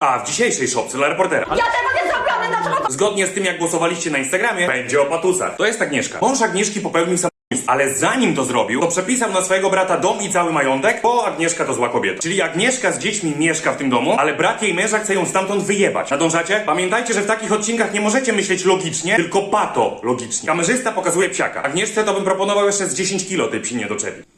A w dzisiejszej szopce dla reportera. Ja tego nie zrobiłam, dlaczego to... Zgodnie z tym, jak głosowaliście na Instagramie, będzie o patusach. To jest Agnieszka. Mąż Agnieszki popełnił samobójstwo, ale zanim to zrobił, to przepisał na swojego brata dom i cały majątek, bo Agnieszka to zła kobieta. Czyli Agnieszka z dziećmi mieszka w tym domu, ale brat jej męża chce ją stamtąd wyjebać. Nadążacie? Pamiętajcie, że w takich odcinkach nie możecie myśleć logicznie, tylko patologicznie. Kamerzysta pokazuje psiaka. Agnieszce to bym proponował jeszcze z 10 kilo tej psi nie doczepi.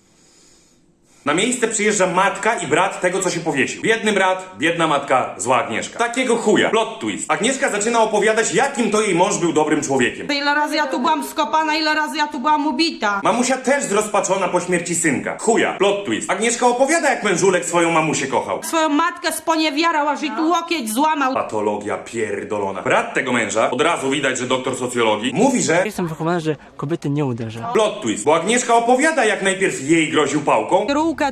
Na miejsce przyjeżdża matka i brat tego, co się powiesił. Biedny brat, biedna matka, zła Agnieszka. Takiego chuja. Plot twist. Agnieszka zaczyna opowiadać, jakim to jej mąż był dobrym człowiekiem. Ile razy ja tu byłam skopana, ile razy ja tu byłam ubita. Mamusia też zrozpaczona po śmierci synka. Chuja. Plot twist. Agnieszka opowiada, jak mężulek swoją mamusię kochał. Swoją matkę sponiewierał, aż jej tu łokieć złamał. Patologia pierdolona. Brat tego męża, od razu widać, że doktor socjologii, mówi, że... Jestem wychowany, że kobiety nie uderzę. Plot twist. Bo Agnieszka opowiada, jak najpierw jej groził pałką,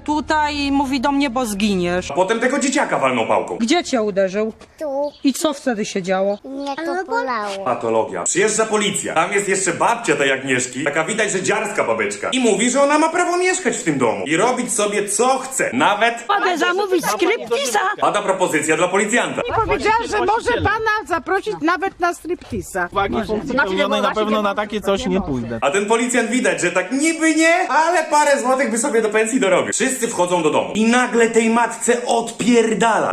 Tutaj i mówi do mnie, bo zginiesz. a potem tego dzieciaka walnął pałką. Gdzie cię uderzył? Tu I co wtedy się działo? mnie to bolało. Patologia. Przyjeżdża policja. Tam jest jeszcze babcia tej Agnieszki, taka widać, że dziarska babeczka. I mówi, że ona ma prawo mieszkać w tym domu i robić sobie co chce. Nawet Mogę zamówić skryptisa? pada propozycja dla policjanta. Powiedziała, że może pana zaprosić nawet na striptisa. uwagi funkcji pełnionej na pewno na takie coś nie pójdę. A ten policjant widać, że tak niby nie, ale parę złotych by sobie do pensji dorobił. Wszyscy wchodzą do domu. I nagle tej matce odpierdala.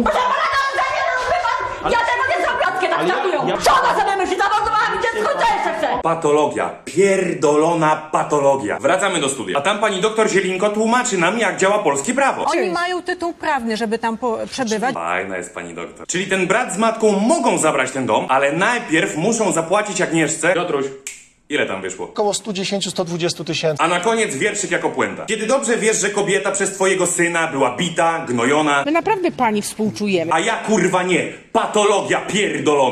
Ja tego nie zrobiłam, kiedy tak traktują. ja- Co ona sobie myśli? Zamordowała mi dziecko, co jeszcze chce? Patologia. Pierdolona patologia. Wracamy do studia. A tam pani doktor Zielinko tłumaczy nam, jak działa polskie prawo. Oni mają tytuł prawny, żeby tam po, przebywać. Fajna jest pani doktor. Czyli ten brat z matką mogą zabrać ten dom, ale najpierw muszą zapłacić Agnieszce. Piotruś, ile tam wyszło? Około 110-120 tysięcy. A na koniec wierszyk jako puenta. Kiedy dobrze wiesz, że kobieta przez twojego syna była bita, gnojona, My naprawdę pani współczujemy. a ja kurwa nie. Patologia pierdolona.